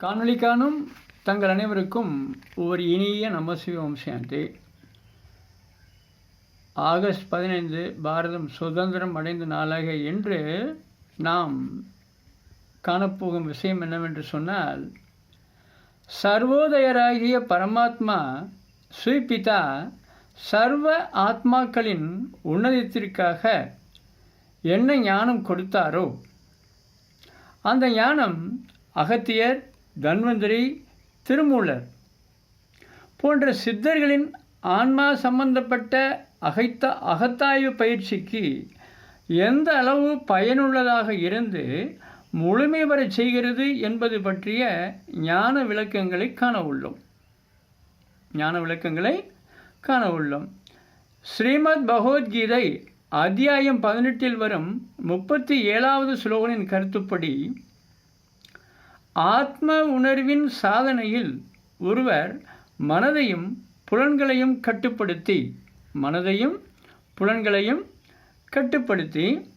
காணொளி காணும் தங்கள் அனைவருக்கும் ஒரு இனிய நமசிவம் சாந்தி ஆகஸ்ட் பதினைந்து பாரதம் சுதந்திரம் அடைந்த நாளாக என்று நாம் காணப்போகும் விஷயம் என்னவென்று சொன்னால் சர்வோதயராகிய பரமாத்மா ஸ்ரீபிதா சர்வ ஆத்மாக்களின் உன்னதத்திற்காக என்ன ஞானம் கொடுத்தாரோ அந்த ஞானம் அகத்தியர் தன்வந்திரி திருமூலர். போன்ற சித்தர்களின் ஆன்மா சம்பந்தப்பட்ட அகைத்த அகத்தாய்வு பயிற்சிக்கு எந்த அளவு பயனுள்ளதாக இருந்து முழுமை வரச் செய்கிறது என்பது பற்றிய ஞான விளக்கங்களை காண உள்ளோம். ஞான விளக்கங்களை காண உள்ளோம். ஸ்ரீமத் பகவத்கீதை அத்தியாயம் பதினெட்டில் வரும் முப்பத்தி ஏழாவது ஸ்லோகனின் கருத்துப்படி ஆத்ம உணர்வின் சாதனையில் ஒருவர் மனதையும் புலன்களையும் கட்டுப்படுத்தி மனதையும் புலன்களையும் கட்டுப்படுத்தி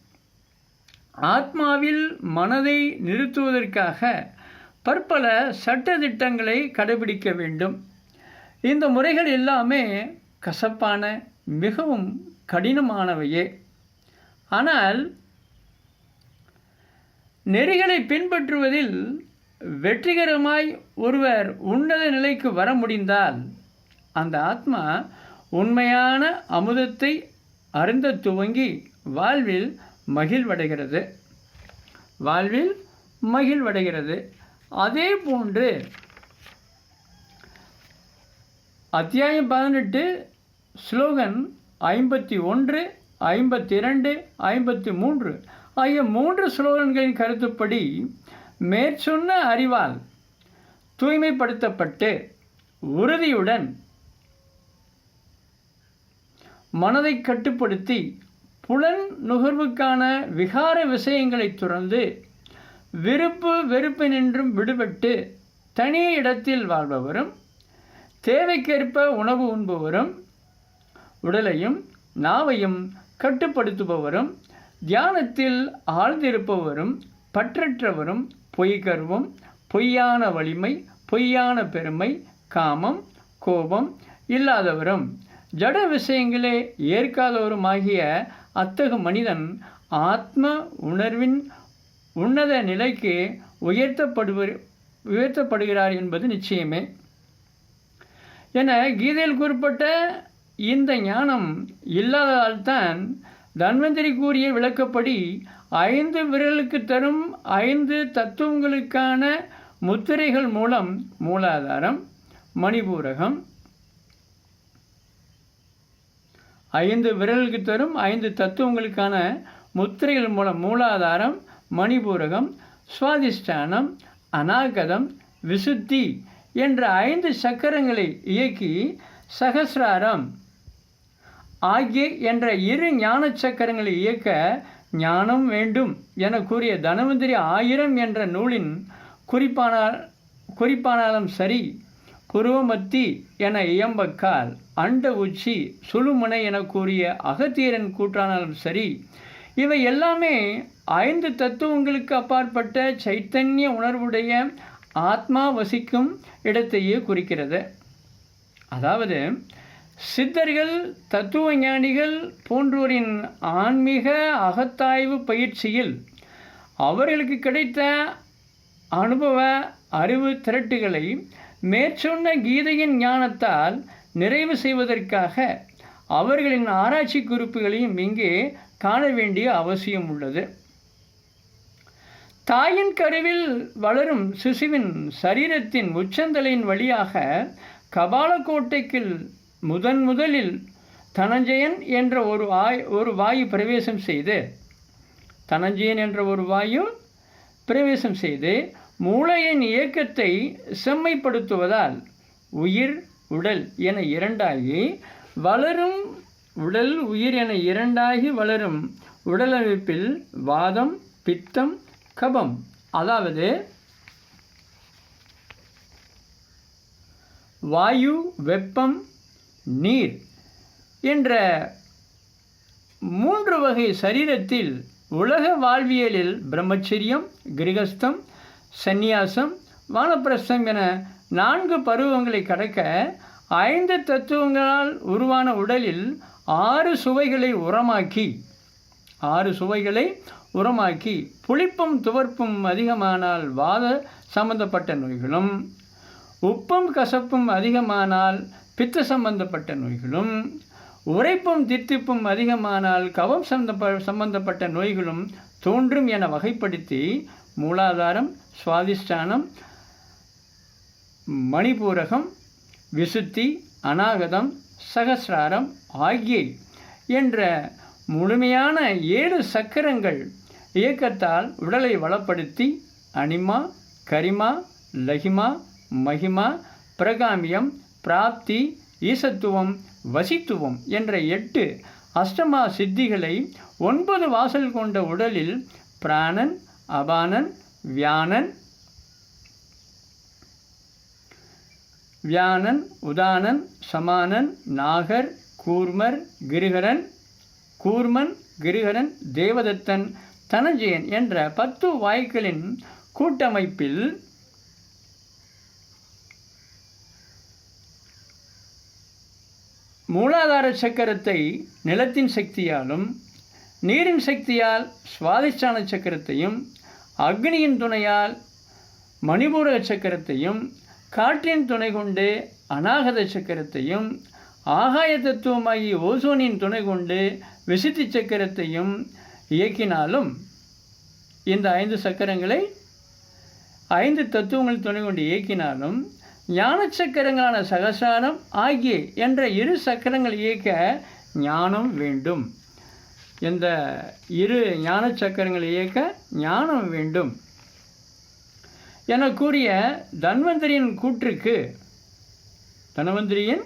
ஆத்மாவில் மனதை நிறுத்துவதற்காக பற்பல சட்டத்திட்டங்களை கடைபிடிக்க வேண்டும். இந்த முறைகள் எல்லாமே கசப்பான மிகவும் கடினமானவையே. ஆனால் நெறிகளை பின்பற்றுவதில் வெற்றிகரமாய் ஒருவர் உன்னத நிலைக்கு வர முடிந்தால் அந்த ஆத்மா உண்மையான அமுதத்தை அருந்த துவங்கி வாழ்வில் மகிழ்வடைகிறது. வாழ்வில் மகிழ்வடைகிறது. அதே போன்று அத்தியாயம் பதினெட்டு ஸ்லோகன் ஐம்பத்தி ஒன்று ஐம்பத்தி இரண்டு ஐம்பத்தி மூன்று ஆகிய மூன்று ஸ்லோகன்களின் கருத்துப்படி மேற்சொன்ன அறிவால் தூய்மைப்படுத்தப்பட்டு உறுதியுடன் மனதை கட்டுப்படுத்தி புலன் நுகர்வுக்கான விகார விஷயங்களை துறந்து விருப்பு வெறுப்பினின்றும் விடுபட்டு தனி இடத்தில் வாழ்பவரும் தேவைக்கேற்ப உணவு உண்பவரும் உடலையும் நாவையும் கட்டுப்படுத்துபவரும் தியானத்தில் ஆழ்ந்திருப்பவரும் பற்றற்றவரும் பொய்கர்வம் பொய்யான வலிமை பொய்யான பெருமை காமம் கோபம் இல்லாதவரும். ஜட விஷயங்களே ஏற்காதவருமாகிய அத்தகு மனிதன் ஆத்ம உணர்வின் உன்னத நிலைக்கு உயர்த்தப்படுவர் உயர்த்தப்படுகிறார் என்பது நிச்சயமே. என கீதையில் கூறப்பட்ட இந்த ஞானம் இல்லாததால் தான் தன்வந்திரி கூறிய விளக்கப்படி ஐந்து விரலுக்கு தரும் ஐந்து தத்துவங்களுக்கான முத்திரைகள் மூலம் மூலாதாரம் மணிபூரகம் ஐந்து விரலுக்கு தரும் ஐந்து தத்துவங்களுக்கான முத்திரைகள் மூலம் மூலாதாரம் மணிபூரகம் சுவாதிஷ்டானம் அநாகதம் விசுத்தி என்ற ஐந்து சக்கரங்களை இயக்கி சகசிராரம் ஆகிய என்ற இரு ஞான சக்கரங்களை இயக்க ஞானம் வேண்டும் என கூறிய தனவந்திரி ஆயிரம் என்ற நூலின் குறிப்பானால் குறிப்பானாலும் சரி குருவமத்தி என இயம்பக்கால் அண்ட உச்சி சுழுமுனை என கூறிய அகத்தீரன் கூற்றானாலும் சரி இவை எல்லாமே ஐந்து தத்துவங்களுக்கு அப்பாற்பட்ட சைத்தன்ய உணர்வுடைய ஆத்மா வசிக்கும் இடத்தையே குறிக்கிறது. அதாவது சித்தர்கள் தத்துவ ஞானிகள் போன்றோரின் ஆன்மீக அகத்தாய்வு பயிற்சியில் அவர்களுக்கு கிடைத்த அனுபவ அறிவு திரட்டுகளை மேற்சொன்ன கீதையின் ஞானத்தால் நிறைவு செய்வதற்காக அவர்களின் ஆராய்ச்சி குறிப்புகளையும் இங்கே காண வேண்டிய அவசியம் உள்ளது. தாயின் கருவில் வளரும் சிசுவின் சரீரத்தின் உச்சந்தலையின் வழியாக கபாலக்கோட்டைக்கு முதன் முதலில் தனஞ்சயன் என்ற ஒரு ஆய் ஒரு வாயு பிரவேசம் செய்து தனஞ்சயன் என்ற ஒரு வாயு பிரவேசம் செய்து மூளையின் இயக்கத்தை செம்மைப்படுத்துவதால் உயிர் உடல் என இரண்டாகி வளரும் உடல் உயிர் என இரண்டாகி வளரும் உடலமைப்பில் வாதம் பித்தம் கபம். அதாவது வாயு வெப்பம் நீர் என்ற மூன்று வகை சரீரத்தில் உலக வாழ்வியலில் பிரம்மச்சரியம் கிரகஸ்தம் சந்நியாசம் வானப்பிரஸ்தம் என நான்கு பருவங்களை கடக்க ஐந்து தத்துவங்களால் உருவான உடலில் ஆறு சுவைகளை உரமாக்கி ஆறு சுவைகளை உரமாக்கி புளிப்பும் துவர்ப்பும் அதிகமானால் வாத சம்பந்தப்பட்ட நோய்களும் உப்பும் கசப்பும் அதிகமானால் பித்த சம்பந்தப்பட்ட நோய்களும் உரைப்பும் தித்திப்பும் அதிகமானால் கவம் சம்பந்த சம்பந்தப்பட்ட நோய்களும் தோன்றும் என வகைப்படுத்தி மூலாதாரம் சுவாதிஷ்டானம் மணிபூரகம் விசுத்தி அநாகதம் சகசிராரம் ஆகிய என்ற முழுமையான ஏழு சக்கரங்கள் இயக்கத்தால் உடலை வளப்படுத்தி அனிமா கரிமா லகிமா மகிமா பிரகாமியம் பிராப்தி ஈசத்துவம் வசித்துவம் என்ற எட்டு அஷ்டமா சித்திகளை ஒன்பது வாசல் கொண்ட உடலில் பிராணன் அபானன் வியானன் வியானன் உதானன் சமானன் நாகர் கூர்மர் கிருகரன் கூர்மன் கிருகரன் தேவதத்தன் தனஞ்சயன் என்ற பத்து வாய்களின் கூட்டமைப்பில் மூலாதார சக்கரத்தை நிலத்தின் சக்தியாலும் நீரின் சக்தியால் சுவாதிஷ்டான சக்கரத்தையும் அக்னியின் துணையால் மணிபூரக சக்கரத்தையும் காற்றின் துணை கொண்டு அநாகத சக்கரத்தையும் ஆகாய தத்துவமாகி ஓசோனின் துணை கொண்டு விசித்தி சக்கரத்தையும் இயக்கினாலும் இந்த ஐந்து சக்கரங்களை ஐந்து தத்துவங்கள் துணை கொண்டு இயக்கினாலும் ஞான சக்கரங்களான சகசாரம் ஆகிய என்ற இரு சக்கரங்கள் இயக்க ஞானம் வேண்டும். இந்த இரு ஞான சக்கரங்கள் இயக்க ஞானம் வேண்டும். என கூறிய தன்வந்திரியின் கூற்றுக்கு தனவந்திரியின்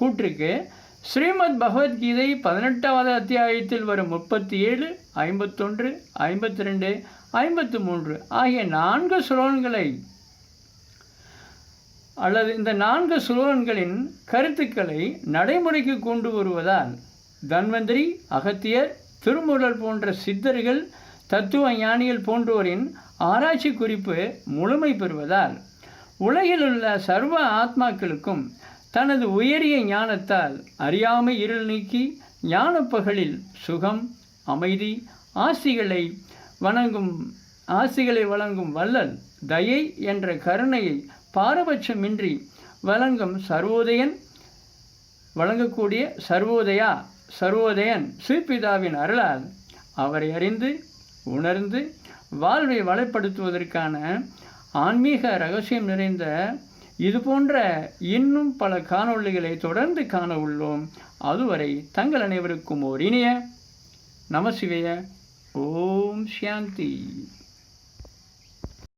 கூற்றுக்கு ஸ்ரீமத் பகவத்கீதை பதினெட்டாவது அத்தியாயத்தில் வரும் முப்பத்தி ஏழு ஐம்பத்தொன்று ஐம்பத்தி ரெண்டு ஐம்பத்து மூன்று ஆகிய நான்கு சுலோன்களை அல்லது இந்த நான்கு சுலோன்களின் கருத்துக்களை நடைமுறைக்கு கொண்டு வருவதால் தன்வந்திரி அகத்தியர் திருமூலர் போன்ற சித்தர்கள் தத்துவ ஞானிகள் போன்றோரின் ஆராய்ச்சி குறிப்பு முழுமை பெறுவதால் உலகில் உள்ள சர்வ ஆத்மாக்களுக்கும் தனது உயரிய ஞானத்தால் அறியாமை இருள் நீக்கி ஞானப்பகலில் சுகம் அமைதி ஆசிகளை வணங்கும் ஆசிகளை வழங்கும் வள்ளல் தயை என்ற கருணையை பாரபட்சமின்றி வழங்கும் சர்வோதயன் வழங்கக்கூடிய சர்வோதயா சர்வோதயன் ஸ்ரீபிதாவின் அருளால் அவரை அறிந்து உணர்ந்து வாழ்வை வளப்படுத்துவதற்கான ஆன்மீக ரகசியம் நிறைந்த இது போன்ற இன்னும் பல காணொளிகளை தொடர்ந்து காண உள்ளோம். அதுவரை தங்கள் அனைவருக்கும் ஓர் இனிய நமசிவைய. ஓம் சாந்தி.